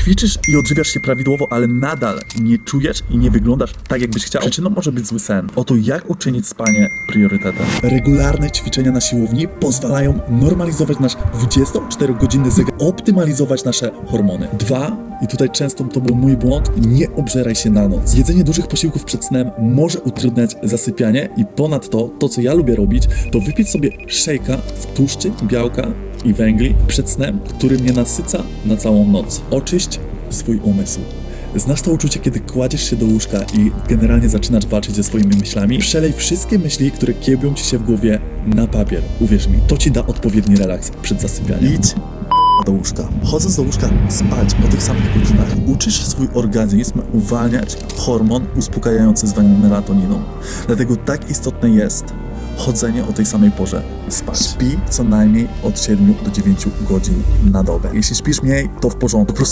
Ćwiczysz i odżywiasz się prawidłowo, ale nadal nie czujesz i nie wyglądasz tak, jakbyś chciał. Przyczyną może być zły sen. Oto jak uczynić spanie priorytetem. Regularne ćwiczenia na siłowni pozwalają normalizować nasz 24-godzinny zegar, optymalizować nasze hormony. Dwa, i tutaj często to był mój błąd, nie obżeraj się na noc. Jedzenie dużych posiłków przed snem może utrudniać zasypianie i ponadto to, co ja lubię robić, to wypić sobie szejka w tłuszczy, białka i węgli przed snem, który mnie nasyca na całą noc. Oczyść swój umysł. Znasz to uczucie, kiedy kładziesz się do łóżka i generalnie zaczynasz walczyć ze swoimi myślami? Przelej wszystkie myśli, które kiełbią ci się w głowie na papier. Uwierz mi, to ci da odpowiedni relaks przed zasypianiem. Idź do łóżka. Chodząc do łóżka spać o tych samych godzinach, uczysz swój organizm uwalniać hormon uspokajający zwany melatoniną. Dlatego tak istotne jest chodzenie o tej samej porze spać. Śpi co najmniej od 7 do 9 godzin na dobę. Jeśli śpisz mniej, to w porządku.